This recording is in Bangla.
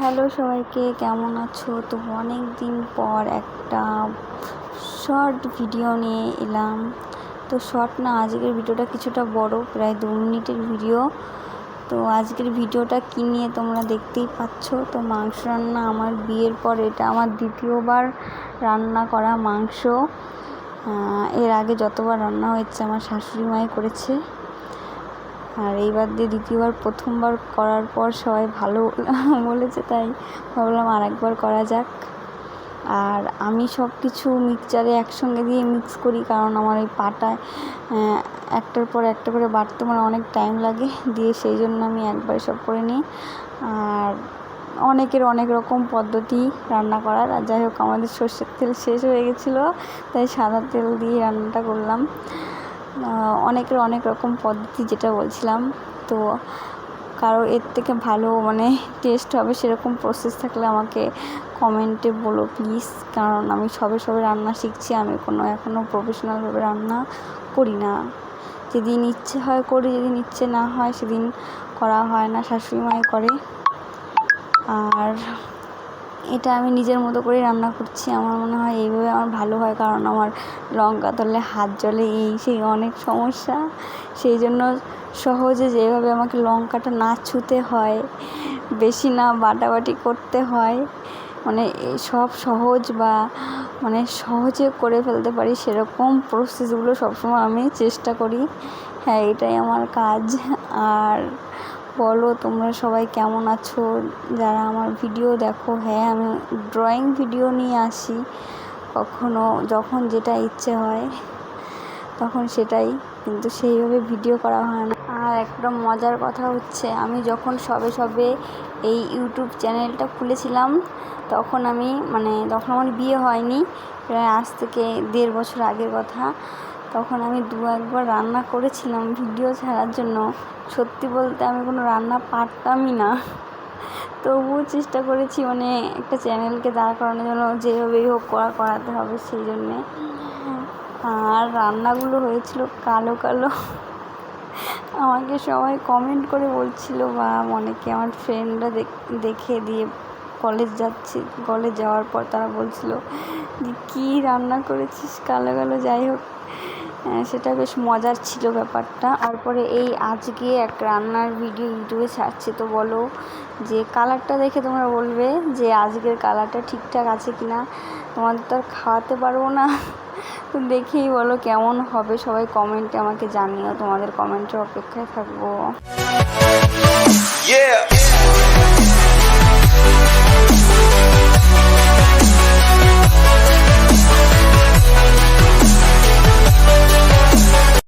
হ্যালো সবাইকে, কেমন আছো? তো অনেক দিন পর একটা শর্ট ভিডিও নিয়ে এলাম। তো শর্ট না, আজকের ভিডিওটা কিছুটা বড়, প্রায় দু মিনিটের ভিডিও তো আজকের ভিডিওটা কী নিয়ে তোমরা দেখতেই পাচ্ছ? তো মাংস রান্না আমার বিয়ের পর, এটা আমার দ্বিতীয়বার রান্না করা মাংস। এর আগে যতবার রান্না হয়েছে, আমার শাশুড়ি মাই করেছে। আর এইবার দিয়ে দ্বিতীয়বার, প্রথমবার করার পর সবাই ভালো বলেছে, তাই ভাবলাম আর একবার করা যাক। আর আমি সব কিছু মিক্সচারে একসঙ্গে দিয়ে মিক্স করি, কারণ আমার ওই পাটায় একটার পর একটা করে বাটতে আমার অনেক টাইম লাগে, দিয়ে সেই জন্য আমি একবারে সব করে নিই। আর অনেকের অনেক রকম পদ্ধতি রান্না করার, আর যাই হোক, আমাদের সর্ষের তেল শেষ হয়ে গেছিল, তাই সাদা তেল দিয়ে রান্নাটা করলাম। অনেকের অনেক রকম পদ্ধতি যেটা বলছিলাম। তো কারও এর থেকে ভালো মানে টেস্ট হবে সেরকম প্রসেস থাকলে আমাকে কমেন্টে বলো প্লিজ কারণ আমি সবে সবে রান্না শিখছি, আমি কোনো এখনও প্রফেশনালভাবে রান্না করি না। যেদিন ইচ্ছে হয় করি, যেদিন ইচ্ছে না হয় সেদিন করা হয় না শাশুড়ি মাই করে। আর এটা আমি নিজের মতো করেই রান্না করছি। আমার মনে হয় এইভাবে আমার ভালো হয়, কারণ আমার লঙ্কা ধরলে হাত জ্বলে এই সেই অনেক সমস্যা। সেই জন্য সহজে যেভাবে আমাকে লঙ্কাটা না ছুঁতে হয়, বেশি না বাটাবাটি করতে হয় মানে সব সহজ বা মানে সহজে করে ফেলতে পারি সেরকম প্রসেসগুলো সবসময় আমি চেষ্টা করি। হ্যাঁ এটাই আমার কাজ। আর বলো, তোমরা সবাই কেমন আছো? যারা আমার ভিডিও দেখো হ্যাঁ আমি ড্রয়িং ভিডিও নিয়ে আসি। কখনো যখন যেটা ইচ্ছে হয়, তখন সেটাই। কিন্তু সেইভাবে ভিডিও করা হয় না। আর একটা মজার কথা হচ্ছে, আমি যখন সবে সবে এই ইউটিউব চ্যানেলটা খুলেছিলাম, তখন আমি মানে তখন আমার বিয়ে হয়নি, প্রায় আজ থেকে দেড় বছর আগের কথা। তখন আমি দু একবার রান্না করেছিলাম ভিডিও ছাড়ার জন্য। সত্যি বলতে আমি কোনো রান্না পারতামই না। তবুও চেষ্টা করেছি মানে একটা চ্যানেলকে দাঁড় করানোর জন্য যেভাবেই হোক করা করাতে হবে সেই জন্যে। আর রান্নাগুলো হয়েছিল কালো কালো। আমাকে সবাই কমেন্ট করে বলছিল বা অনেকে আমার ফ্রেন্ডরা দেখে দিয়ে কলেজ যাচ্ছি। কলেজ যাওয়ার পর তারা বলছিল যে, কী রান্না করেছিস? কালো কালো, যাই হোক। সেটা বেশ মজার ছিল ব্যাপারটা। তারপরে এই আজকে এক রান্নার ভিডিও ইউটিউবে ছাড়ছে, তো বলো যে কালারটা দেখে তোমরা বলবে যে আজকের কালারটা ঠিকঠাক আছে কি না তোমাদের তো আর খাওয়াতে পারব না। তো দেখেই বলো কেমন হবে। সবাই কমেন্টে আমাকে জানিও, তোমাদের কমেন্টের অপেক্ষায় থাকব.